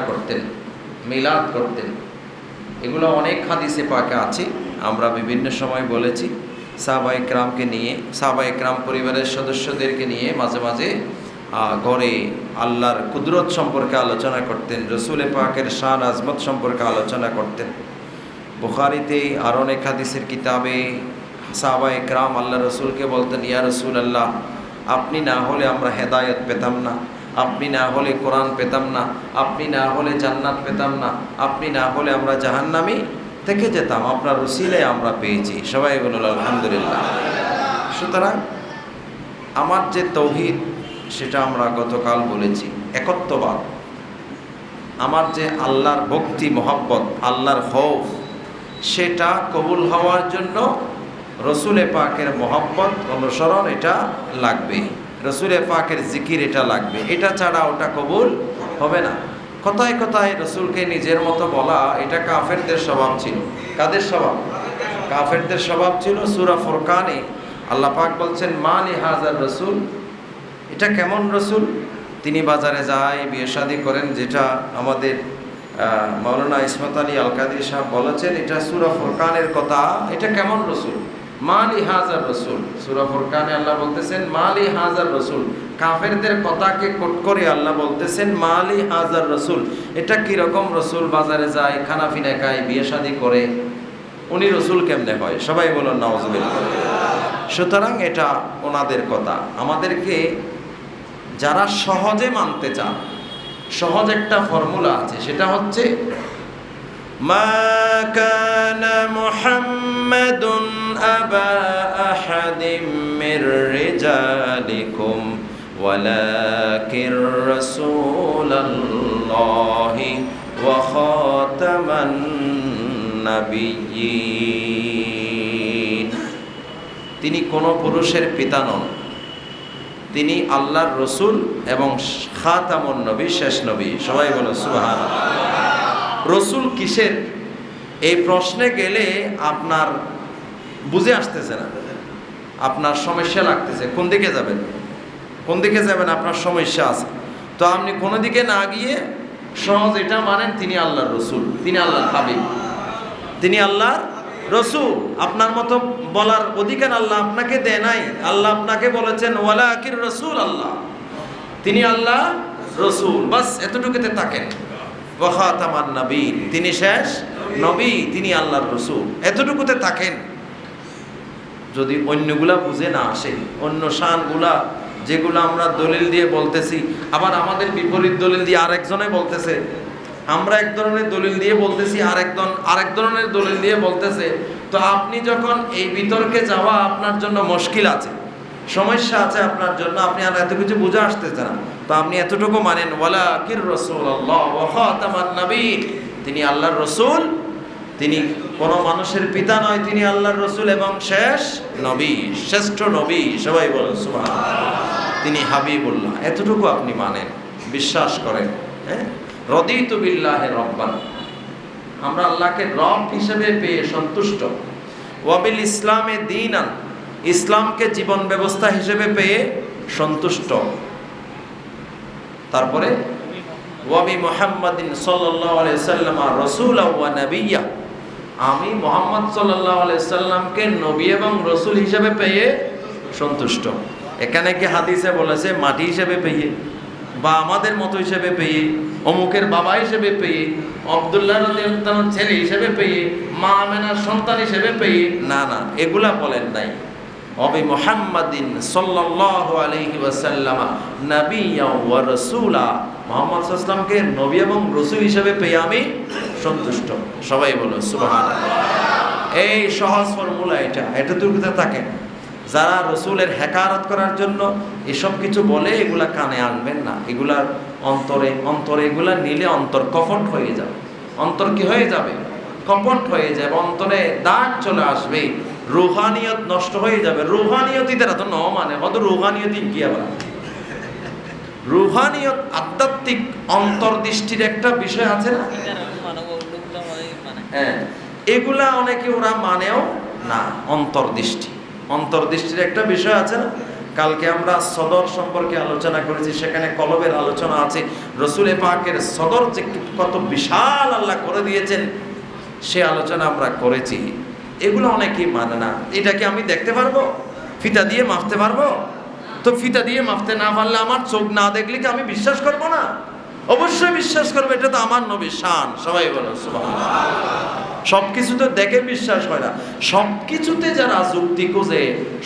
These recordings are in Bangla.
করতেন, মিলাদ করতেন। এগুলো অনেক হাদিসে পাকে আছে, আমরা বিভিন্ন সময় বলেছি সাহবা ইকরামকে নিয়ে সাহবা ইকরাম পরিবারের সদস্যদেরকে নিয়ে মাঝে মাঝে ঘরে আল্লাহর কুদরত সম্পর্কে আলোচনা করতেন রসুলে পাকের শান আজমত সম্পর্কে আলোচনা করতেন। বুখারিতে আর অনেক হাদিসের কিতাবে সাহবা ইকরাম আল্লাহ রসুলকে বলতেন, ইয়া রসুল আল্লাহ আপনি না হলে আমরা হেদায়ত পেতাম না। আপনি না হলে কোরআন পেতাম না, আপনি না হলে জান্নাত পেতাম না, আপনি না হলে আমরা জাহান্নামি থেকে যেতাম, আপনার রসিলে আমরা পেয়েছি। সবাই বলল আলহামদুলিল্লাহ। সুতরাং আমার যে তৌহিদ, সেটা আমরা গতকাল বলেছি, একত্ববাদ। আমার যে আল্লাহর ভক্তি, মহব্বত, আল্লাহর হৌফ সেটা কবুল হওয়ার জন্য রসুলে পাকের মহব্বত, অনুসরণ এটা লাগবে রসুলে পাকের জিকির এটা লাগবে। এটা ছাড়া ওটা কবুল হবে না। কথায় কথায় রসুলকে নিজের মতো বলা, এটা কাফেরদের স্বভাব ছিল। কাদের স্বভাব? কাফেরদের স্বভাব ছিল সুরা ফোরকানে। আল্লাহ পাক বলছেন, মা হাজার রসুল? এটা কেমন রসুল? তিনি বাজারে যায়, বিয়ে শাদী করেন, যেটা আমাদের ইসমত ইসমাত আলী আল কাদির সাহেব বলেছেন, এটা সুরা ফোরকানের কথা। এটা কেমন রসুল? মালি হাজার রসুল। সুরা ফোরকানে আল্লাহ বলতেছেন, মালি হাজার রসুল। কাফেরদের কথাকে কোট করে আল্লাহ বলতেছেন, মালি হাজার রসুল। এটা কীরকম রসুল বাজারে যায় খানা ফিনা খায়, বিয়ে শাদী করে, উনি রসুল কেমনে হয়? সবাই বলুন নওয়াজ সুতরাং এটা ওনাদের কথা। আমাদেরকে যারা সহজে মানতে চান, সহজ একটা ফর্মুলা আছে, সেটা হচ্ছে মা কানা মুহাম্মাদুন আবা আহাদিম মির রিজালিকুম ওয়ালাকির রাসূলুল্লাহি ওয়া খাতামান নাবিয়্যিন। তিনি কোনো পুরুষের পিতা নন। তিনি আল্লাহর রসুল এবং খাতামুন নবী, শেষ নবী। সবাই বলো সুহান রসুল কিসের? এই প্রশ্নে গেলে আপনার বুঝে আসতেছে না। আপনার সমস্যা লাগতেছে। কোন দিকে যাবেন? কোন দিকে যাবেন? আপনার সমস্যা আছে। তো আপনি কোনো দিকে না গিয়ে সহজ এটা মানেন তিনি আল্লাহর রসুল, তিনি আল্লাহর হাবিব। তিনি আল্লাহর রসুল। আপনার মতো বলার অধিকার আল্লাহ আপনাকে দেয় নাই। আল্লাহ আপনাকে বলেছেন ওয়ালা আকির রসুল আল্লাহ। তিনি আল্লাহ রসুল। বাস, এতটুকুতে থাকেন। ওয়াখাতামান নবী, তিনি শেষ নবী, তিনি আল্লাহর রসুল। এতটুকুতে থাকেন। যদি অন্যগুলা বুঝে না আসে, অন্য শানগুলা, যেগুলো আমরা দলিল দিয়ে বলতেছি, আবার আমাদের বিপরীত দলিল দিয়ে আরেকজনে বলতেছে, আমরা এক ধরনের দলিল দিয়ে বলতেছি আর একজন আরেক ধরনের দলিল দিয়ে বলতেছে, তো আপনি যখন এই বিতর্কে যাওয়া আপনার জন্য মুশকিল আছে, সমস্যা আছে আপনার জন্য, আপনি আর এত কিছু বুঝে আসতেছে না। তো আপনি এতটুকু মানেন ওয়ালা কির রসুল নবী তিনি আল্লাহর রসুল, তিনি কোনো মানুষের পিতা নয়, তিনি আল্লাহর রসুল এবং শেষ নবী, শ্রেষ্ঠ নবী, সবাই বলেন, সুবহানাল্লাহ। তিনি হাবিবুল্লাহ, এতটুকু আপনি মানেন, বিশ্বাস করেন হ্যাঁ? রদিত বিল্লাহে রব্বান। আমরা আল্লাহকে রব হিসেবে পেয়ে সন্তুষ্ট। ওয়াবিল ইসলামে দিনান, ইসলামকে জীবন ব্যবস্থা হিসেবে পেয়ে সন্তুষ্ট। তারপরে, ওয়াবি মোহাম্মদিন সাল্লাহ সাল্লাম রসুল ওয়া নবিয়া। আমি মোহাম্মদ সাল্লাহ সাল্লামকে নবী এবং রসুল হিসেবে পেয়ে সন্তুষ্ট। এখানে কি হাদিসে বলেছে, মাটি হিসেবে পেয়ে বা আমাদের মতো হিসেবে পেয়ে, অমুকের বাবা হিসেবে পেয়ে, আবদুল্লাহ ছেলে হিসেবে পেয়ে, মা আমেনার সন্তান হিসেবে পেয়ে। না না, এগুলা বলেন নাই। অবি মুহাম্মাদিন সাল্লাল্লাহু আলাইহি ওয়াসাল্লাম নাবিয়্যা ওয়া রাসূলা। মুহাম্মদ সাল্লামকে নবী এবং রাসূল হিসেবে পেয়ে আমি সন্তুষ্ট। সবাই বলো, সুবহানাল্লাহ। এই সহজ ফর্মুলা এটা এটা তুলতে থাকেন যারা রসুলের হেকারত করার জন্য এসব কিছু বলে, এগুলা কানে আনবেন না। এগুলার অন্তরে অন্তরে এগুলা নিলে অন্তর কপট হয়ে যাবে। অন্তর কি হয়ে যাবে? কপট হয়ে যাবে। অন্তরে দাগ চলে আসবে। রুহানিয়ত নষ্ট হয়ে যাবে। রুহানিয়তি তারা তো ন মানে কত রুহানিয়তি কি আবার রুহানিয়ত আধ্যাত্মিক অন্তর্দৃষ্টির একটা বিষয় আছে না? হ্যাঁ এগুলা অনেকে ওরা মানেও না, অন্তর্দৃষ্টি। অন্তর্দৃষ্টির একটা বিষয় আছে না? কালকে আমরা সদর সম্পর্কে আলোচনা করেছি, সেখানে কলবের আলোচনা আছে। রসুলে পাকের সদর যে কত বিশাল আল্লাহ করে দিয়েছেন, সে আলোচনা আমরা করেছি। এগুলো অনেকেই মানে না। এটা কি আমি দেখতে পারব, ফিতা দিয়ে মাপতে পারব। তো ফিতা দিয়ে মাপতে না পারলে আমার চোখ না দেখলে কি আমি বিশ্বাস করব না? অবশ্যই বিশ্বাস করব, এটা তো আমার নবী শান, সবাই বলো। সব কিছু তো দেখে বিশ্বাস হয় না। সব কিছুতে যারা যুক্তি খুঁজে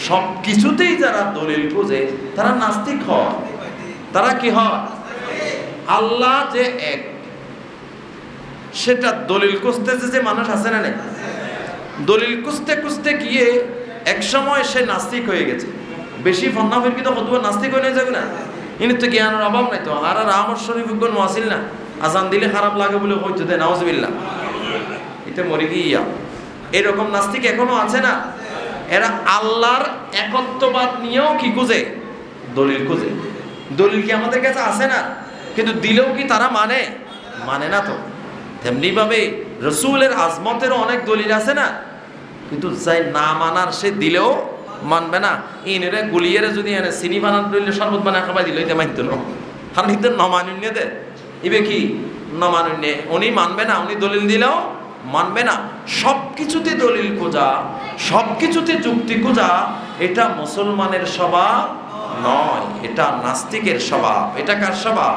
সব কিছুতেই যারা দলিল খুঁজে, তারা নাস্তিক হয়। তারা কি হয়? আল্লাহ যে এক, সেটা দলিল খুঁজতেছে যে মানুষ আছে না নেই? দলিল খুঁজতে খুঁজতে গিয়ে এক সময় সে নাস্তিক হয়ে গেছে। বেশি ফন্না ফিরকি তো কতবার নাস্তিক হয়ে যাবে না? ইনি তো জ্ঞানের অভাব নাই তো। আর আর আমার শরীফ গুণ ওয়াসিল না। আজান দিলে খারাপ লাগে বলে হইতে দেয় নাওজবিল্লা এটা মরে গিয়া এরকম নাস্তিক এখনও আছে না? এরা আল্লাহর একত্ববাদ নিয়েও কি খুঁজে? দলিল খুঁজে। দলিল কি আমাদের কাছে আছে না? কিন্তু দিলেও কি তারা মানে? মানে না তো। তেমনি ভাবে রসুলের আজমতেরও অনেক দলিল আছে না? কিন্তু যাই না মানার সে দিলেও মানবে না। ইনেরে গুলিয়েরে যদি এনে চিনি বানান দিলে শরবত বানা খাবাই দিল, এটা মানতো না কারণ ইতে নমানুন্য দে। ইবে কি? নমানুন্য। উনি মানবে না, উনি দলিল দিলেও মানবে না। সব কিছুতে দলিল খোঁজা সব কিছুতে যুক্তি খোঁজা, এটা মুসলমানের স্বভাব নয়। এটা নাস্তিকের স্বভাব। এটা কার স্বভাব?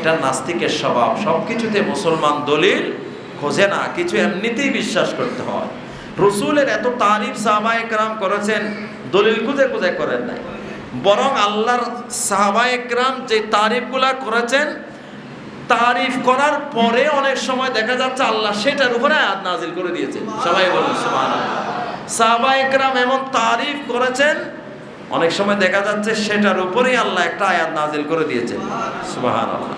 এটা নাস্তিকের স্বভাব। সব কিছুতে মুসলমান দলিল খোঁজে না, কিছু এমনিতেই বিশ্বাস করতে হয়। রসুলের এত তারিফ সাহাবায়ে একরাম করেছেন, দলিল খুঁজে খুঁজে করেন নাই। বরং আল্লাহর সাহাবায়ে একরাম যে তারিফগুলা করেছেন, তারিফ করার পরে অনেক সময় দেখা যাচ্ছে আল্লাহ সেটার উপরে আয়াত নাজিল করে দিয়েছে। সবাই বলুন, সুবহানাল্লাহ। সাহাবা একরাম এমন তারিফ করেছেন, অনেক সময় দেখা যাচ্ছে সেটার উপরেই আল্লাহ একটা আয়াত নাজিল করে দিয়েছেন। সুবহানাল্লাহ।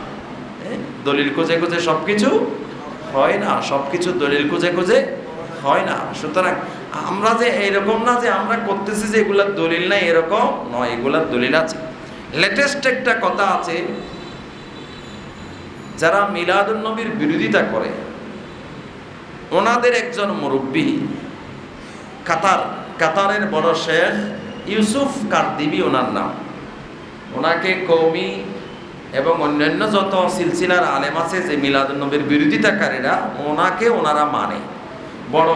দলিল খুঁজে খুঁজে সব কিছু হয় না সব কিছু দলিল খুঁজে খুঁজে হয় না। সুতরাং আমরা যে এরকম না যে আমরা করতেছি যে এগুলার দলিল নাই, এরকম নয়, এগুলার দলিল আছে। লেটেস্ট একটা কথা আছে, যারা মিলাদুন নবীর বিরোধিতা করে, ওনাদের একজন মুরব্বী, কাতার, কাতারের বড় শেখ ইউসুফ কারদিবি ওনার নাম। ওনাকে কৌমি এবং অন্যান্য যত সিলসিলার আলেম আছে, যে মিলাদুন নবীর বিরোধিতাকারীরা, ওনাকে ওনারা মানে। বড়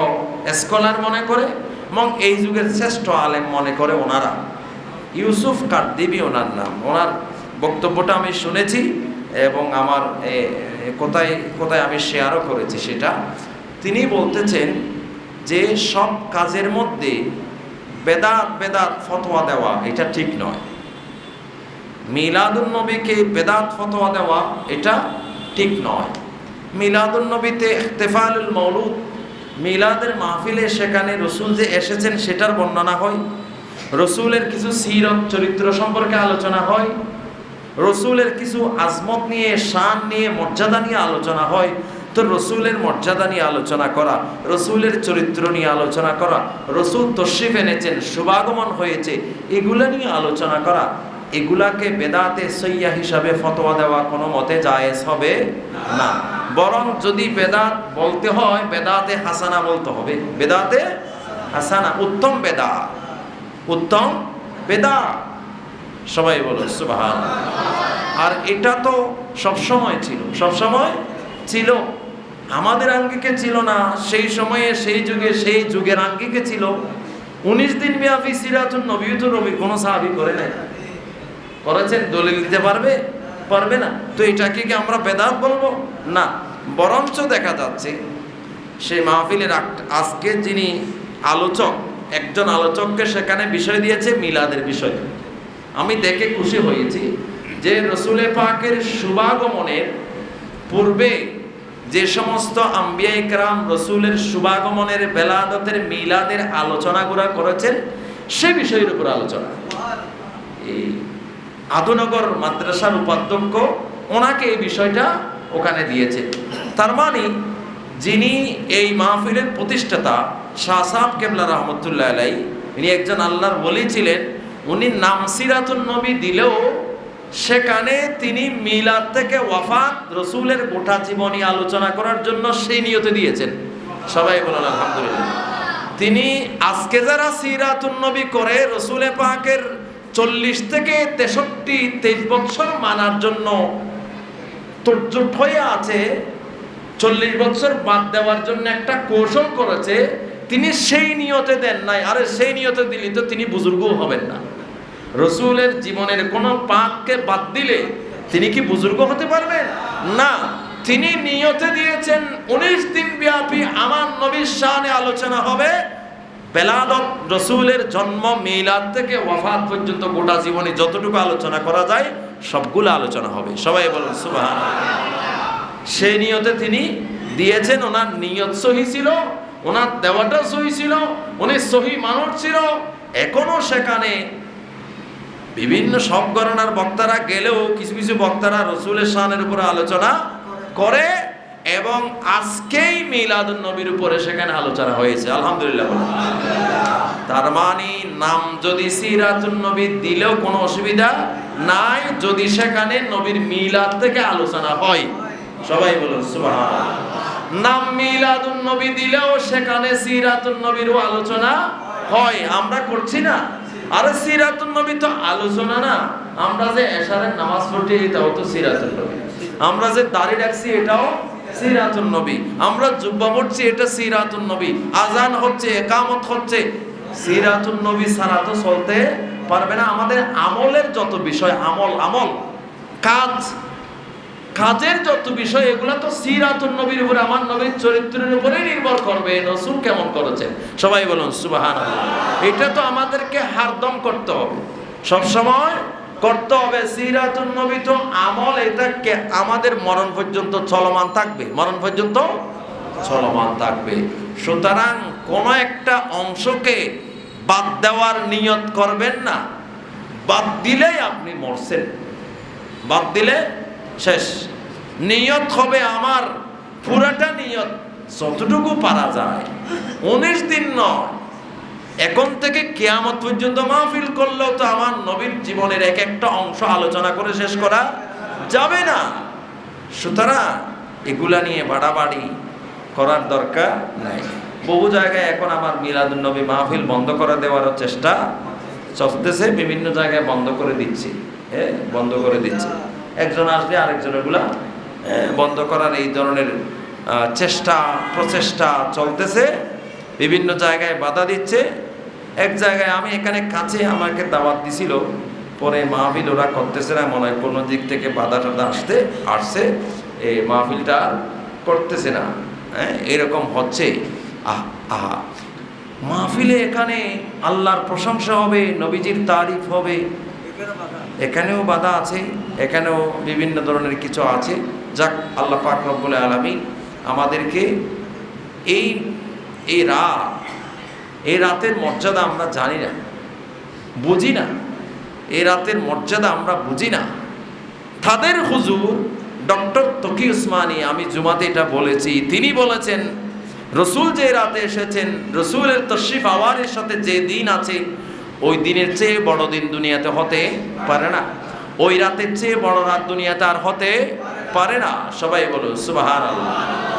স্কলার মনে করে, এবং এই যুগের শ্রেষ্ঠ আলেম মনে করে ওনারা। ইউসুফ কারদিবি ওনার নাম। ওনার বক্তব্যটা আমি শুনেছি, এবং আমার কোথায় কোথায় আমি শেয়ারও করেছি সেটা। তিনি বলতেছেন যে, সব কাজের মধ্যে বেদাত বেদাত, ফতোয়া দেওয়া, এটা ঠিক নয়। মিলাদুন নবীকে বেদাত ফতোয়া দেওয়া এটা ঠিক নয়। মিলাদুন নবীতে ইখতেফালুল মৌলুদ মিলাদের মাহফিলে সেখানে রসুল যে এসেছেন সেটার বর্ণনা হয়। রসুলের কিছু সিরত চরিত্র সম্পর্কে আলোচনা হয়। রসুলের কিছু আজমত নিয়ে, শান নিয়ে, মর্যাদা নিয়ে আলোচনা হয়। তো রসুলের মর্যাদা নিয়ে আলোচনা করা, রসুলের চরিত্র নিয়ে আলোচনা করা, রসুল তশরিফ এনেছেন, শুভাগমন হয়েছে, এগুলো নিয়ে আলোচনা করা এগুলাকে বেদাতে সৈয়া হিসাবে ফতোয়া দেওয়া কোনো মতে জায়েজ হবে না। বরং যদি বেদাত বলতে হয়, বেদাতে হাসানা বলতে হবে। বেদাতে হাসানা, উত্তম বেদা। উত্তম বেদা। সবাই বলো, সুবাহান। আর এটা তো সবসময় ছিল সবসময় ছিল। আমাদের আঙ্গিকে ছিল না, সেই সময়ে, সেই যুগে, সেই যুগের আঙ্গিকে ছিল। উনিশ দিন ব্যাপী সিরাতুন নবীতুর রবি কোনো সাহাবি করে নাই। করেছেন, দলিল দিতে পারবে? পারবে না। তো এটাকে কি আমরা বেদাত বলব? না। বরঞ্চ দেখা যাচ্ছে, সেই মাহফিলের আজকে যিনি আলোচক, একজন আলোচককে সেখানে বিষয় দিয়েছে, মিলাদের বিষয়। আমি দেখে খুশি হয়েছি যে রসুলে পাকের শুভাগমনের পূর্বে যে সমস্ত আম্বিয়া ইকরাম রসুলের শুভাগমনের বেলাদতের মিলাদের আলোচনাগুলো করেছেন, সে বিষয়ের উপর আলোচনা। এই আদুনগর মাদ্রাসার উপাধ্যক্ষ ওনাকে এই বিষয়টা ওখানে দিয়েছে। তার মানে যিনি এই মাহফিলের প্রতিষ্ঠাতা শাহ সাহাব কেবলা রহমতুল্লাহ আলাই ইনি একজন আল্লাহর বলি ছিলেন, উনি নাম সিরাতুন নবী দিলেও সেখানে তিনি মিলাদ থেকে ওয়াফাত, রসুলের গোটা জীবনী আলোচনা করার জন্য সেই নিয়তে দিয়েছেন। সবাই বলেন, আলহামদুলিল্লাহ। তিনি আজকে যারা সিরাতুন নবী করে, রসুলে পাকের চল্লিশ থেকে তেষট্টি, তেইশ বছর মানার জন্য তোরজোট হয়ে আছে। চল্লিশ বছর বাদ দেওয়ার জন্য একটা কৌশল করেছে। তিনি সেই নিয়তে দেন নাই। আরে সেই নিয়তে দিলি তো তিনি বুজুর্গও হবেন না। রসুলের জীবনের কোনো পাককে বাদ দিলে তিনি কি বুজুর্গ হতে পারবেন? না। তিনি নিয়তে দিয়েছেন, উনিশ দিন ব্যাপী আমার নবীর শানে আলোচনা হবে। বেলাদত রসুলের জন্ম মিলাদ থেকে ওয়াফাত পর্যন্ত গোটা জীবনে যতটুকু আলোচনা করা যায়, সবগুলো আলোচনা হবে। সবাই বলুন সুবাহ সেই নিয়তে তিনি দিয়েছেন, ওনার নিয়ত সহি ছিল, ওনার দেওয়াটা সহি ছিল, উনি সহি মানুষ ছিল। এখনও সেখানে বিভিন্ন সব গণনার বক্তারা গেলেও কিছু কিছু বক্তারা রসুলের শানের উপরে আলোচনা করে এবং আজকেই মিলাদুন নবীর উপরে সেখানে আলোচনা হয়েছে, আলহামদুলিল্লাহ। তার মানে নাম যদি সিরাতুন নবী দিলেও কোনো অসুবিধা নাই, যদি সেখানে নবীর মিলাদ থেকে আলোচনা হয়। সবাই বলুন, সুবহানাল্লাহ। নাম মিলাদুন নবী দিলেও সেখানে সিরাতুন নবীরও আলোচনা হয়। আমরা করছি না। আরে সিরাতুন নবী তো আলোচনা না। আমরা যে এশারের নামাজ পড়ছি এটাও তো সিরাতুন নবী। আমরা যে দাড়ি রাখছি, এটাও সিরাতুন নবী। আমরা জুব্বা পড়ছি, এটা সিরাতুন নবী। আজান হচ্ছে, একামত হচ্ছে। সিরাতুন নবী ছাড়া তো চলতে পারবে না। আমাদের আমলের যত বিষয়, আমল আমল। কাজ, কাজের যত বিষয়, এগুলো তো সিরাতুন নবীর উপরে, আমার নবীর চরিত্রের উপরে নির্ভর করবে। রসুল কেমন করেছেন? সবাই বলুন সুবাহান এটা তো আমাদেরকে হারদম করতে হবে। সব সময় করতে হবে। সিরাতুন নবী তো আমল এটাকে আমাদের মরণ পর্যন্ত চলমান থাকবে। মরণ পর্যন্ত চলমান থাকবে। সুতরাং কোন একটা অংশকে বাদ দেওয়ার নিয়ত করবেন না। বাদ দিলেই আপনি মরছেন। বাদ দিলে শেষ। নিয়ত হবে আমার। পুরাটা নিয়ত। যতটুকু পারা যায়। উনিশ দিন নয়। এখন থেকে কেয়ামত পর্যন্ত মাহফিল করলেও তো আমার নবীর জীবনের এক একটা অংশ আলোচনা করে শেষ করা যাবে না। সুতরাং এগুলা নিয়ে বাড়াবাড়ি করার দরকার নাই। বহু জায়গায় এখন আমার মিলাদুন নবী মাহফিল বন্ধ করে দেওয়ারও চেষ্টা চলতেছে বিভিন্ন জায়গায় বন্ধ করে দিচ্ছি হ্যাঁ বন্ধ করে দিচ্ছে। একজন আসলে আরেকজন এগুলা হ্যাঁ, বন্ধ করার এই ধরনের চেষ্টা প্রচেষ্টা চলতেছে বিভিন্ন জায়গায় বাধা দিচ্ছে। এক জায়গায় আমি এখানে কাছে আমাকে দাওয়াত দিছিল। পরে মাহফিল ওরা করতেছে না, মনে হয় কোনো দিক থেকে বাধা টাধা আসতে আসছে। এই মাহফিলটা করতেছে না। হ্যাঁ এরকম হচ্ছে। আহ, আহা। মাহফিলে এখানে আল্লাহর প্রশংসা হবে, নবীজির তারিফ হবে। এখানেও বাধা আছে, এখানেও বিভিন্ন ধরনের কিছু আছে। যাক, আল্লাহ পাক রব্বুল আলমী আমাদেরকে এই এই রাত এই রাতের মর্যাদা আমরা জানি না, বুঝি না। এই রাতের মর্যাদা আমরা বুঝি না। তাদের হুজুর ডক্টর তকি উসমানী, আমি জুমাতে এটা বলেছি, তিনি বলেছেন, রসুল যে রাতে এসেছেন, রসুলের তশরিফ আওয়ারের সাথে যে দিন আছে, ওই দিনের চেয়ে বড় দিন দুনিয়াতে হতে পারে না। ওই রাতের চেয়ে বড় রাত দুনিয়াতে আর হতে পারে না। সবাই বলো সুবাহান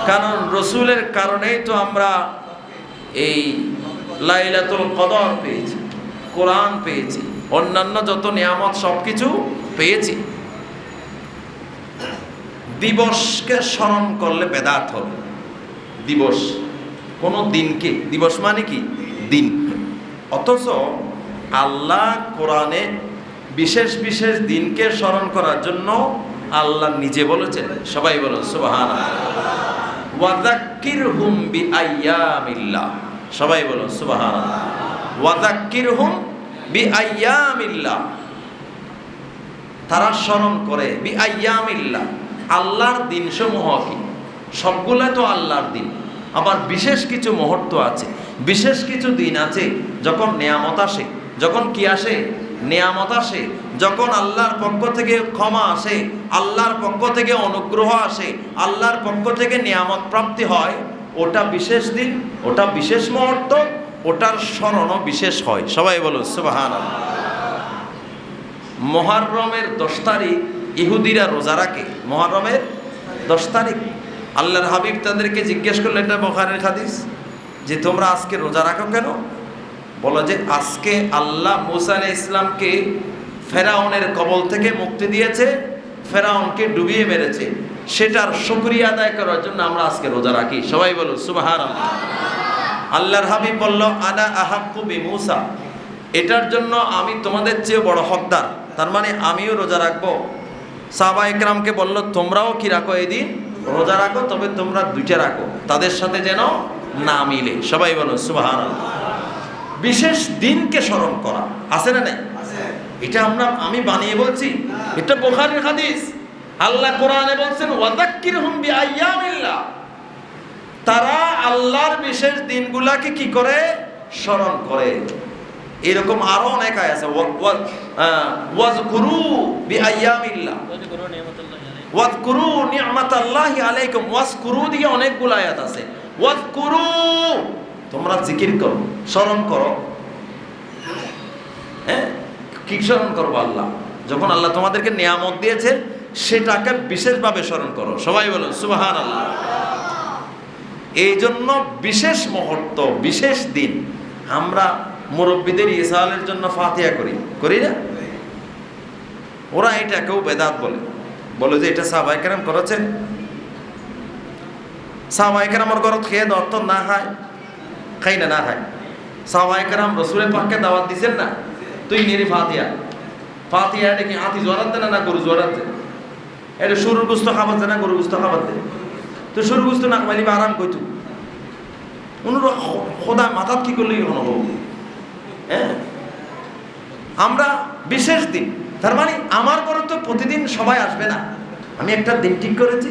কারণ রসুলের কারণেই তো আমরা এই লাইলাতুল কদর পেয়েছি, কোরআন পেয়েছি, অন্যান্য যত নিয়ামত সব কিছু পেয়েছি। দিবসকে স্মরণ করলে বেদাত হবে। দিবস, কোন দিনকে, দিবস মানে কি? দিন। অথচ আল্লাহ কোরআনে বিশেষ বিশেষ দিনকে স্মরণ করার জন্য আল্লাহ নিজে বলেছেন, সবাই বলুন সুবাহান ওয়াদাক্কির হুম সবাই বলুন সুবাহান ওয়াদাক্কির হুম বি আইয়ামিল্লাহ তারা স্মরণ করে বি আইয়ামিল্লাহ আল্লাহর দিন সমূহ কি? সবগুলা তো আল্লাহর দিন। আবার বিশেষ কিছু মুহূর্ত আছে, বিশেষ কিছু দিন আছে, যখন নেয়ামত আসে, যখন কি আসে? নেয়ামত আসে, যখন আল্লাহর পক্ষ থেকে ক্ষমা আসে, আল্লাহর পক্ষ থেকে অনুগ্রহ আসে, আল্লাহর পক্ষ থেকে নিয়ামত প্রাপ্তি হয় ওটা বিশেষ দিন, ওটা বিশেষ মুহূর্ত, ওটার স্মরণও বিশেষ হয়। সবাই বলো সুবাহান মহারমের দশ তারিখ ইহুদিরা রোজা রাখে। মহারমের দশ তারিখ। আল্লাহর হাবিব তাদেরকে জিজ্ঞেস করলেন, এটা বখারের হাদিস? যে তোমরা আজকে রোজা রাখো কেন? বলো যে, আজকে আল্লাহ মুসা আলাইহিস ইসলামকে ফেরাউনের কবল থেকে মুক্তি দিয়েছে, ফেরাউনকে ডুবিয়ে মেরেছে। সেটার শুক্রিয়া আদায় করার জন্য আমরা আজকে রোজা রাখি। সবাই বলো সুবাহান আল্লাহর হাবিব বলল আনা আহাক্কু বি মুসা এটার জন্য আমি তোমাদের চেয়ে বড় হকদার। তার মানে আমিও রোজা রাখব। সাহবা একরামকে বলল তোমরাও কি রাখো এই দিন? রোজা রাখো তবে তোমরা দুইটা রাখো। তাদের সাথে যেন না মিলে। সবাই বলো সুবাহান বিশেষ দিনকে স্মরণ করা। আছে না নাই? এটা আমরা আমি বানিয়ে বলছি। এটা বোখারির হাদিস। আল্লাহ কোরআনে বলছেন ওয়াদাক্কির হুম বিআইয়ামিল্লাহ। তারা আল্লাহর বিশেষ দিনগুলাকে কি করে? স্মরণ করে। এরকম আরও অনেক আয় আছে ওয়াজকুরু বিআইয়ামিল্লাহ। ওয়াজকুরু নি'মাতাল্লাহি আলাইকুম। ওয়াজকুরু দিয়ে অনেকগুলো আয়াত আছে। ওয়াজকুরু তোমরা জিকির করো স্মরণ করো। হ্যাঁ? কি স্মরণ করব আল্লাহ? যখন আল্লাহ তোমাদেরকে নিয়ামত দিয়েছে সেটাকে বিশেষভাবে স্মরণ করো। সবাই বলো সুবাহান আল্লাহ এই জন্য বিশেষ মুহূর্ত, বিশেষ দিন আমরা মুরব্বীদের ইসালের জন্য ফাতিয়া করি। করি না? ওরা এটাকেও বেদাত বলে। বলে যে, এটা সাহবাই কেরাম করেছেন সাহবাই কেরামর ঘরত খেয়ে দত্ত না খায় খাই না না খায়। সাহবাই কেরাম রসুলের পাককে দাওয়াত দিছেন না? তুই নিরি ফাতিয়া ফাতিয়া এটা কি হাতি জোয়ারাত না না গরু জোয়ারাত এটা সরুর গুস্ত খাবার দে না গরু গুস্ত খাবার দে তো সরু গুস্ত না খাইলি আরাম কইতু? অনুর খোদা মাথাত কি করলেই অনুভব হ্যাঁ? আমরা বিশেষ দিন তার মানে আমার ঘরে তো প্রতিদিন সবাই আসবে না। আমি একটা দিন ঠিক করেছি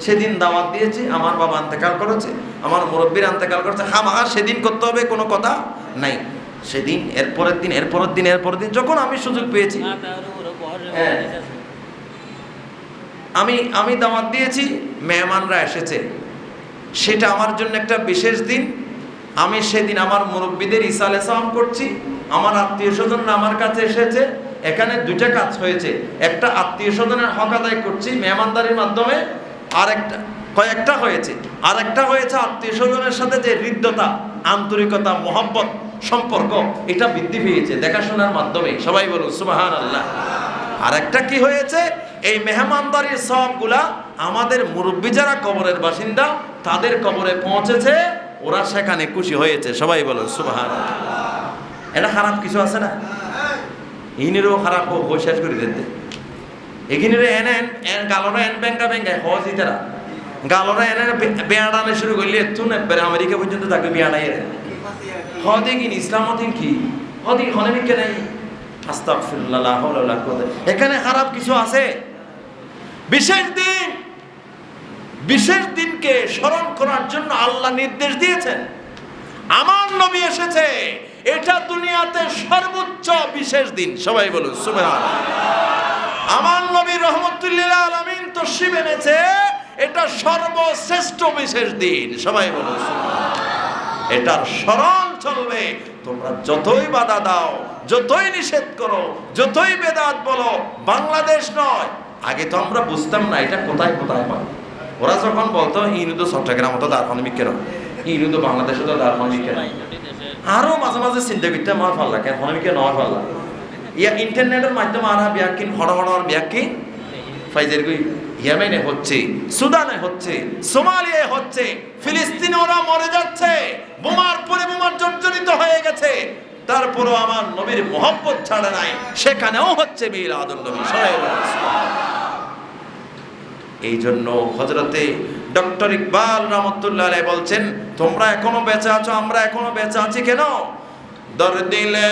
সেদিন দাওয়াত দিয়েছি আমার বাবা আন্তেকাল করেছে আমার মুরব্বীর আন্তেকাল করেছে হামাহা সেদিন করতে হবে কোনো কথা নাই। সেদিন এরপরের দিন এরপরের দিন এরপরের দিন যখন আমি সুযোগ পেয়েছি। হ্যাঁ। আমি আমি দাওয়াত দিয়েছি, মেহমানরা এসেছে। সেটা আমার জন্য একটা বিশেষ দিন। আমি সেদিন আমার মুরব্বীদের ইসালে সালাম করছি, আমার আত্মীয় স্বজনরা আমার কাছে এসেছে, এখানে দুইটা কাজ হয়েছে। একটা আত্মীয় স্বজনের হক আদায় করছি মেহমানদারির মাধ্যমে আর একটা কয়েকটা হয়েছে। আর একটা হয়েছে আত্মীয় স্বজনের সাথে যে হৃদ্যতা, আন্তরিকতা, মোহব্বত, সম্পর্ক, এটা বৃদ্ধি পেয়েছে দেখাশোনার মাধ্যমে। সবাই বলুন সুবাহান আল্লাহ আর একটা কি হয়েছে? এই মেহমানদারির সবগুলা আমাদের মুরব্বী যারা কবরের বাসিন্দা, তাদের কবরে পৌঁছেছে, ওরা সেখানে খুশি হয়েছে। সবাই বলো সুবাহান এটা খারাপ কিছু আছে না? ইনিরও খারাপ হোক হয়ে শেষ করে দিতে। এগিনিরে এনে এন গালরা এন ব্যাংকা ব্যাংকায় হজ ইতারা গালরা এনে বেয়াডানে শুরু করলে তুন একবারে আমেরিকা পর্যন্ত তাকে বেয়াডাই এর হদে কিন ইসলামতিন কি? হদি হনে বিকে নাই। আস্তাগফিরুল্লাহ এখানে খারাপ কিছু আছে? বিশেষ দিন, বিশেষ দিনকে স্মরণ করার জন্য আল্লাহ নির্দেশ দিয়েছেন। আমার নবী এসেছে, এটা দুনিয়াতে সর্বোচ্চ বিশেষ দিন। সবাই বলুন সুবহান আমার নবী রহমতুল্লিল আলমিন তো শিব এনেছে, এটা সর্বশ্রেষ্ঠ বিশেষ দিন। সবাই বলুন। এটার স্মরণ চলবে। তোমরা যতই বাধা দাও, যতই নিষেধ করো, যতই বেদাত বলো, বাংলাদেশ নয় আগে তো আমরা বুঝতাম না এটা কোথায় কোথায় পাই ওরা যখন বলতো ইনু তো চট্টগ্রাম তো দার্শনিক কেন ইনু তো বাংলাদেশে তো দার্শনিক কেন আরও মাঝে মাঝে চিন্তা করতে আমার ভালো লাগে হনমিকে নয় ভালো লাগে। ইয়া ইন্টারনেটের মাধ্যমে আরা ব্যাকিন হড় হড় ব্যাকিন ফাইজের গুই ইয়েমেনে হচ্ছে, সুদানে হচ্ছে, সোমালিয়ায় হচ্ছে ফিলিস্তিনে ওরা মরে যাচ্ছে, বোমার পরে বোমার জর্জরিত হয়ে গেছে। তারপরও আমার নবীর মোহব্বত ছাড়ে নাই, সেখানেও হচ্ছে মিলাদুন নবী, সবাই। এই জন্য হজরতে ডক্টর ইকবাল রহমতুল্লাহ বলছেন, তোমরা এখনও বেঁচে আছো, আমরা এখনও বেঁচে আছি কেন? দর দিলে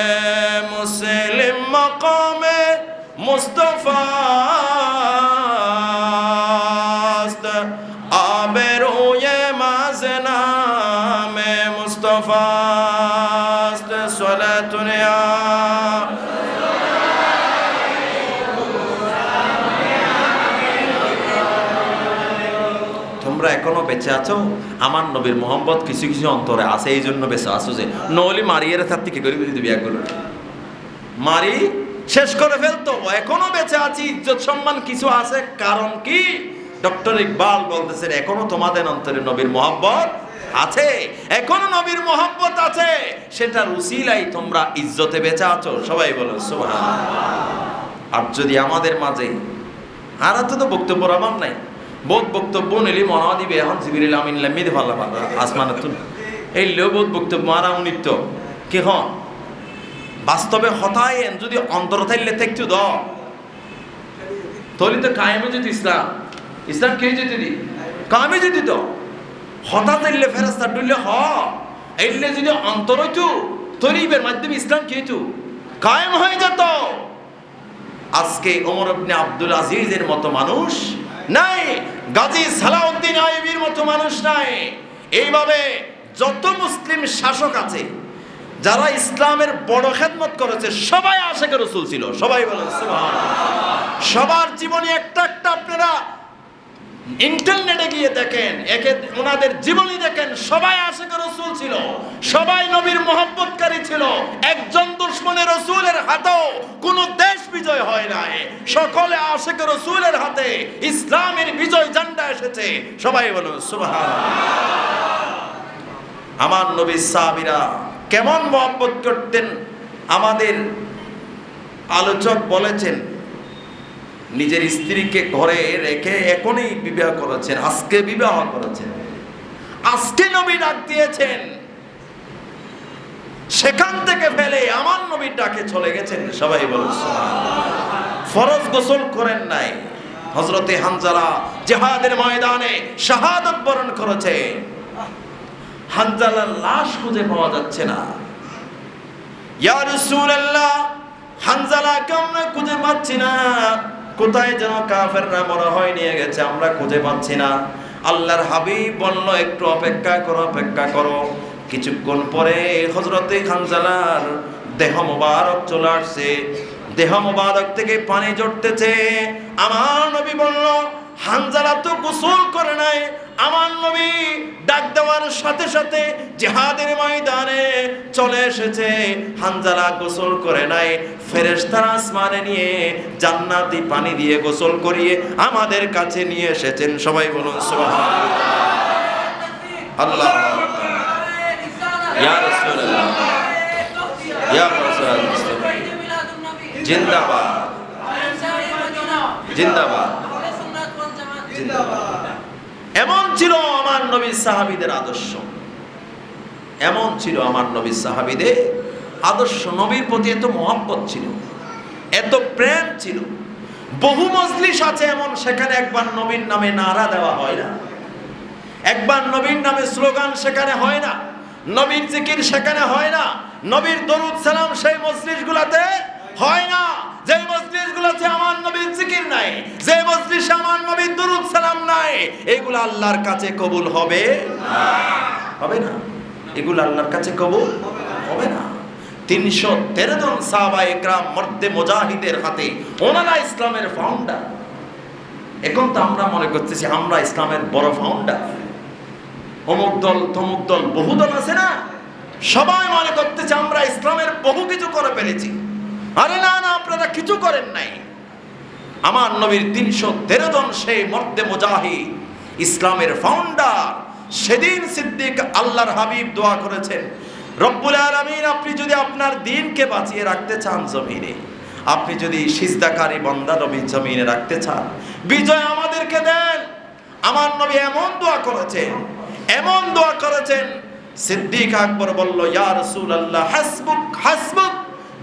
মুসলিম মকমে মুস্তফা তোমরা এখনও বেঁচে আছো? আমার নবীর মোহাম্মদ কিছু কিছু অন্তরে আছে, এই জন্য বেঁচে আছো যে নলি মারিয়ে থাকতে কি করি যদি বিয়া করো মারি শেষ করে ফেলতো, এখনও বেঁচে আছি, ইজ্জত সম্মান কিছু আছে, কারণ কি? ডক্টর ইকবাল বলতেছেন, এখনও তোমাদের অন্তরে নবীর মোহাম্মত আছে, এখনও নবীর মোহাব্বত আছে, সেটার উসিলাই তোমরা ইজ্জতে বেঁচে আছো, সবাই বলো সুবহান আর যদি আমাদের মাঝে, আর তো বক্তব্য আমার নাই বহুত বক্তব্য নিলি মনা দিবে। এখন জিবিরিল আমিন আসমান এই বক্তব্য, মারা কি হন? বাস্তবে হতায় যদি অন্তর থাকলে থাকতু দ। তলি তো কায়েমে যদি ইসলাম ইসলাম কে যেতে দি? কামে তো হঠাৎ এলে ফেরাস্তা ডুললে হ। এলে যদি অন্তর হইতু, তরিবের মাধ্যমে ইসলাম কে হইতু? কায়েম হয়ে যেত। আজকে ওমর ইবনে আব্দুল আজিজের মতো মানুষ নাই। গাজী সালাউদ্দিন আইবির মতো মানুষ নাই। এইভাবে যত মুসলিম শাসক আছে, যারা ইসলামের বড় খেদমত করেছে, সবাই আশেখ রসুল ছিল। সবাই বলে সবার জীবনে একটা একটা আপনারা ইন্টারনেটে গিয়ে দেখেন, একে ওনাদের জীবনী দেখেন, সবাই আশেখ রসুল ছিল, সবাই নবীর মোহাম্মতকারী ছিল, একজন দুশ্মনের রসুলের হাতেও কোনো দেশ বিজয় হয় নাই। সকলে আশেখ রসুলের হাতে ইসলামের বিজয় জান্ডা এসেছে। সবাই বলুন সুবহান আমার নবী সাহাবীরা কেমন মহব্বত করতেন? আমাদের আলোচক বলেছেন নিজের স্ত্রীকে ঘরে রেখে এখনই বিবাহ করেছেন, আজকে বিবাহ করেছেন। আজকে নবী ডাক দিয়েছেন। সেখান থেকে ফেলে আমার নবীর ডাকে চলে গেছেন, সবাই বলুন ফরজ গোসল করেন নাই। হজরতে হানজালা জেহাদের ময়দানে শাহাদত বরণ করেছে। হানজালার লাশ খুঁজে পাওয়া যাচ্ছে না। ইয়া রাসূলুল্লাহ, হানজালাকে আমরা খুঁজে পাচ্ছি না। কোথায় যেন কাফেররা মনে হয় নিয়ে গেছে, আমরা খুঁজে পাচ্ছি না। আল্লাহর হাবিব বলল, একটু অপেক্ষা করো অপেক্ষা করো। কিছুক্ষণ পরে হজরতে খানজালার দেহ মোবারক চলে আসছে। দেহ মোবারক থেকে পানি জড়তেছে। আমার নবী বলল হানজালা তো গোসল করে নাই। আমার নবী ডাক দেওয়ার সাথে সাথে জেহাদের ময়দানে চলে এসেছে। হানজালা গোসল করে নাই। ফেরেশতারা আসমানে নিয়ে জান্নাতি পানি দিয়ে গোসল করিয়ে আমাদের কাছে নিয়ে এসেছেন। সবাই বলুন আল্লাহ। এমন ছিল আমার নবী সাহাবিদের আদর্শ। এমন ছিল আমার নবী সাহাবীদের আদর্শ নবীর প্রতি এত মহব্বত ছিল, এত প্রেম ছিল। বহু মজলিস আছে এমন, সেখানে একবার নবীর নামে নারা দেওয়া হয় না। একবার নবীর নামে স্লোগান সেখানে হয় না, নবীর জিকির সেখানে হয় না, নবীর দরুদ সালাম সেই মজলিসগুলোতে হয় না। যে মজলিসগুলোতে আমার নবীর জিকির নাই যে মজলিসে আমার নবীর দরুদ সালাম নাই, এগুলো আল্লাহর কাছে কবুল হবে? হবে না। এগুলো আল্লাহর কাছে কবুল হবে না। তিনশো তেরো জন সাহাবা একরাম মর্দে মোজাহিদের হাতে, ওনারা ইসলামের ফাউন্ডার এখন তো আমরা মনে করতেছি, আমরা ইসলামের বড় ফাউন্ডার অমুক দল, তমুক দল, বহু দল আছে না? সবাই মনে করতেছে, আমরা ইসলামের বহু কিছু করে ফেলেছি। আরে না না, আপনারা কিছু করেন নাই। আমার নবীর তিনশো তেরো জন সেই মর্দে মোজাহিদ ইসলামের ফাউন্ডার সেদিন সিদ্দিক আল্লাহর হাবিব দোয়া করেছেন রব্বুল আলমিন, আপনি যদি আপনার দিনকে বাঁচিয়ে রাখতে চান জমিনে, আপনি যদি সিজদাকারী বন্দা নবী জমিনে রাখতে চান, বিজয় আমাদেরকে দেন। আমার নবী এমন দোয়া করেছেন, এমন দোয়া করেছেন, সিদ্দিক আকবর বলল, ইয়া রাসূলুল্লাহ, হাসবুক হাসবুক,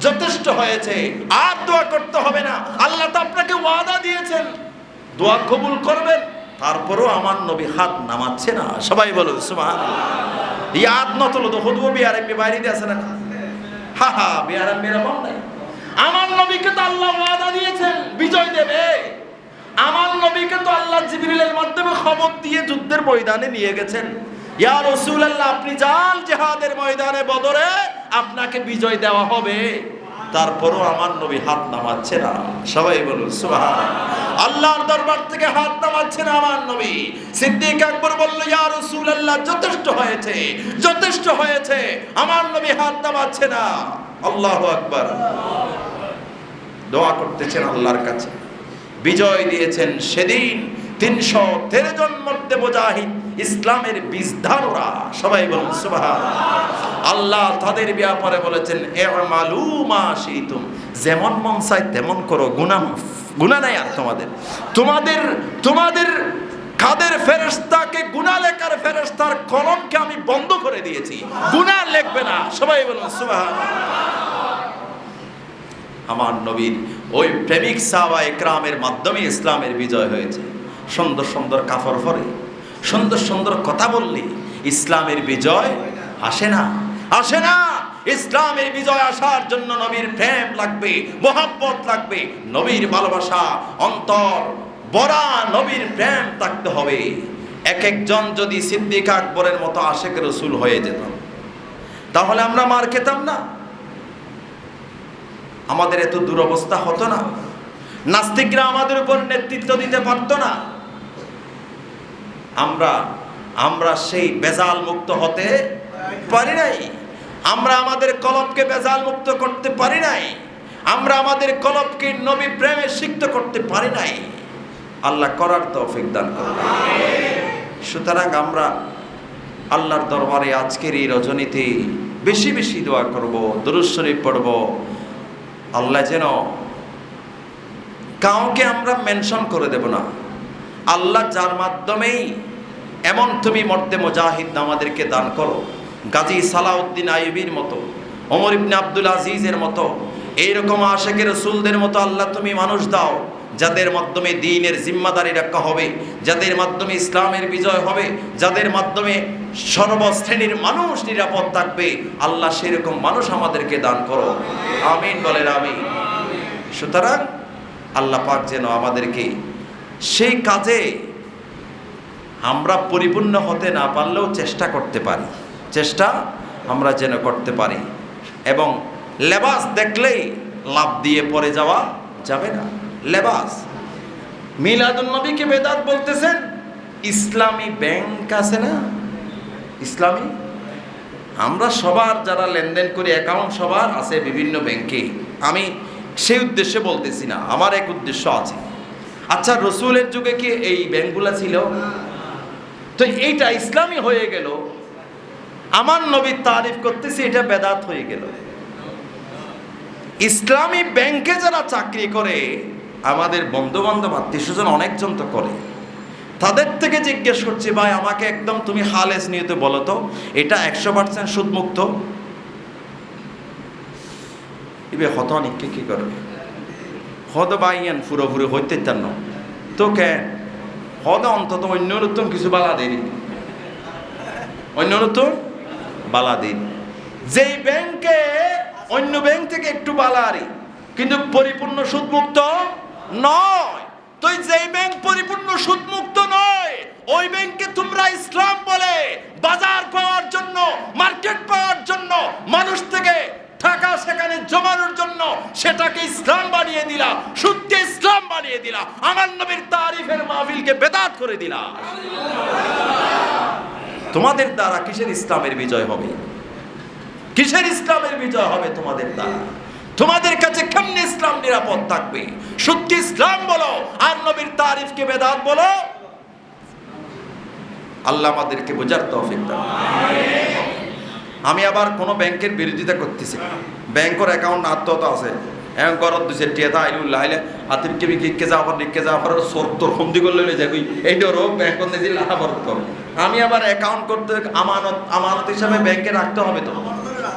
যথেষ্ট হয়েছে, আর দোয়া করতে হবে না। আল্লাহ তো আপনাকে ওয়াদা দিয়েছেন। দোয়া কবুল করবেন। তারপরও আমার নবী হাত নামাচ্ছে না। সবাই বলো, সুবহানাল্লাহ। ইয়াদ নতল তো হুদু বিয়ার এমনি বাইরে দিয়ে আছে না। হা হা বিয়ার মেরা নাই। আমার নবীকে তো আল্লাহ ওয়াদা দিয়েছেন, বিজয় দেবে। আমার নবীকে তো আল্লাহ জিবরিলের মাধ্যমে খবর দিয়ে যুদ্ধের ময়দানে নিয়ে গেছেন। ইয়া রাসূলুল্লাহ, আপনি যান জিহাদের ময়দানে বদরে, আপনাকে বিজয় দেওয়া হবে। তারপরও আমার নবী হাত নামাচ্ছে না। সবাই বলুন সুবহান আল্লাহর দরবার থেকে হাত নামাচ্ছে না আমার নবী। সিদ্দিক আকবর বলল, ইয়া রাসূলুল্লাহ, যথেষ্ট হয়েছে যথেষ্ট হয়েছে। আমার নবী হাত নামাচ্ছে না। আল্লাহু আকবার। দোয়া করতেছেন আল্লাহর কাছে। বিজয় দিয়েছেন সেদিন তিনশো তেরো জন মধ্যে মুজাহিদ। ইসলামের বীজধাররা, সবাই বলুন সুবহান। আল্লাহ তাদের ব্যাপারে বলেছেন যেমন মন চাই তেমন করো। গুনাহ গুনাহ নাই আর তোমাদের। তোমাদের তোমাদের কাদের ফেরেশতাকে, গুনাহ লেখার ফেরেশতার কলমকে আমি বন্ধ করে দিয়েছি। গুনাহ লিখবে না, সবাই বলুন সুবহান। আমার নবীর ওই প্রেমিক সাহাবা একরামের মাধ্যমে ইসলামের বিজয় হয়েছে। সুন্দর সুন্দর কাফর পরে। সুন্দর সুন্দর কথা বললে ইসলামের বিজয় আসে না। আসে না। ইসলামের বিজয় আসার জন্য নবীর প্রেম লাগবে, মোহাব্বত লাগবে, নবীর ভালোবাসা, অন্তর বড়া নবীর প্রেম থাকতে হবে। এক একজন যদি সিদ্দিক আকবরের মতো আশেক রসুল হয়ে যেত, তাহলে আমরা মার খেতাম না। আমাদের এত দুরবস্থা হতো না। নাস্তিকরা আমাদের উপর নেতৃত্ব দিতে পারত না। আমরা আমরা সেই বেজাল মুক্ত হতে পারি নাই। আমরা আমাদের কলবকে বেজাল মুক্ত করতে পারি নাই। আমরা আমাদের কলবকে নবী প্রেমে সিক্ত করতে পারি নাই। আল্লাহ করার তৌফিক দান সুতরাং আমরা আল্লাহর দরবারে আজকের এই রজনীতে বেশি বেশি দোয়া করব শরীফ পড়ব। আল্লাহ যেন কাউকে আমরা মেনশন করে দেব না। আল্লাহ যার মাধ্যমেই এমন তুমি মর্দে মুজাহিদ আমাদেরকে দান করো। গাজী সালাউদ্দিন আইবির মতো, ওমর ইবনে আব্দুল আজিজের মতো, এইরকম আশেকের রসুলদের মতো আল্লাহ তুমি মানুষ দাও, যাদের মাধ্যমে দিনের জিম্মাদারি রাখা হবে, যাদের মাধ্যমে ইসলামের বিজয় হবে, যাদের মাধ্যমে সর্বশ্রেণীর মানুষ নিরাপদ থাকবে, আল্লাহ সেরকম মানুষ আমাদেরকে দান করো। আমিন বলেন আমি সুতরাং আল্লাহ পাক যেন আমাদেরকে সেই কাজে আমরা পরিপূর্ণ হতে না পারলেও চেষ্টা করতে পারি। চেষ্টা আমরা যেন করতে পারি। এবং লেবাস দেখলেই লাভ দিয়ে পরে যাওয়া যাবে না। লেবাস। মিলাদুল নবীকে বেদাত বলতেছেন, ইসলামী ব্যাংক আছে না? ইসলামী? আমরা সবার যারা লেনদেন করি, অ্যাকাউন্ট সবার আছে বিভিন্ন ব্যাংকে। আমি সেই উদ্দেশ্যে বলতেছি না, আমার এক উদ্দেশ্য আছে। আচ্ছা রসুলের যুগে কি এই ব্যাংকগুলো ছিল? তো এইটা ইসলামী হয়ে গেল। আমার নবীর তারিফ করতেছি, এটা বেদাত হয়ে গেল। ইসলামী ব্যাংকে যারা চাকরি করে, আমাদের বন্ধু বান্ধব আত্মীয় স্বজন অনেকজন তো করে। তাদের থেকে জিজ্ঞেস করছি, ভাই, আমাকে একদম তুমি হালেস নিয়ে তো বলো তো, এটা একশো পার্সেন্ট সুদমুক্ত? ইবে হত অনেককে কি করবে? হদ বাইয়ান পুরোপুরি হইতে চান না। তো কে হদ অন্তত অন্য নতুন কিছু বালা দেরি অন্য নতুন বালা দিন যেই ব্যাংকে অন্য ব্যাংক থেকে একটু বালারি কিন্তু পরিপূর্ণ সুদমুক্ত নয়। তো যেই ব্যাংক পরিপূর্ণ সুদমুক্ত নয়, ওই ব্যাংকে তোমরা ইসলাম বলে বাজার পাওয়ার জন্য, মার্কেট পাওয়ার জন্য মানুষ থেকে টাকা সেখানে জমানোর জন্য সেটাকে ইসলাম বানিয়ে দিলা সুদকে ইসলাম বানিয়ে দিলা, আমার নবীর তারিফের মাহফিলকে বেদাত করে দিলা। তোমাদের দ্বারা কিসের ইসলামের বিজয় হবে? কিসের ইসলামের বিজয় হবে তোমাদের দ্বারা? তোমাদের কাছে কেমনে ইসলাম নিরাপদ থাকবে? সত্যি ইসলাম বলো, আর নবীর তারিফকে বেদাত বলো। আল্লাহ আমাদেরকে বোঝার তৌফিক দাও। আমি আবার কোনো ব্যাংকের বিরোধিতা করতেছি। ব্যাংকের অ্যাকাউন্ট আত্মহতা আছে। এখন করত দিছে টিয়াতা আইলু লাইলে আতিম কেবি কিকে যাওয়ার নিকে যাওয়ার সত্তর ফন্দি করলে লই যাবি। এইটারও ব্যাংক নিয়ে লাভ আমি আবার অ্যাকাউন্ট করতে আমানত আমানত হিসাবে ব্যাংকে রাখতে হবে তো।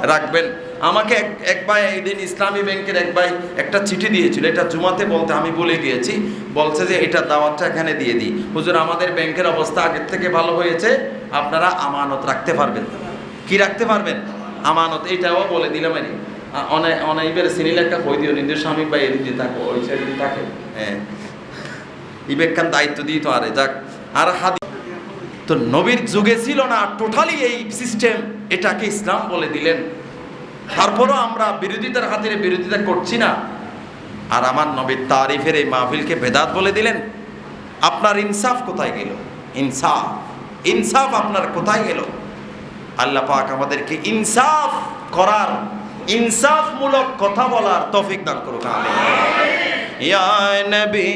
রাখবেন। আমাকে এক এক ভাই এইদিন ইসলামী ব্যাংকের এক ভাই একটা চিঠি দিয়েছিল। এটা জুমাতে বলতে আমি বলে গিয়েছি। বলছে যে এটা দাওয়াতটা এখানে দিয়ে দিই। হুজুর, আমাদের ব্যাংকের অবস্থা আগের থেকে ভালো হয়েছে। আপনারা আমানত রাখতে পারবেন। কি রাখতে পারবেন? আমানত এইটাও বলে দিলাম আমি অনেক অনেক এবারে সিনিল একটা কই দিও নির্দেশ স্বামী বা এদিন দিয়ে থাকো ওই সাইড দিয়ে থাকে হ্যাঁ। ইবেকান দায়িত্ব দিই তো আরে, যাক। আর হাদি তো নবীর যুগে ছিল না টোটালি এই সিস্টেম এটাকে ইসলাম বলে দিলেন। তারপরও আমরা বিরোধিতার খাতিরে বিরোধিতা করছি না। আর আমার নবীর তারিফের এই মাহফিলকে বেদাত বলে দিলেন। আপনার ইনসাফ কোথায় গেল? ইনসাফ। ইনসাফ আপনার কোথায় গেল? আল্লাহ পাক আমাদেরকে ইনসাফ করার ইনসাফ মূলক কথা বলার তফিক দান করুক, আমিন। ইয়া নবী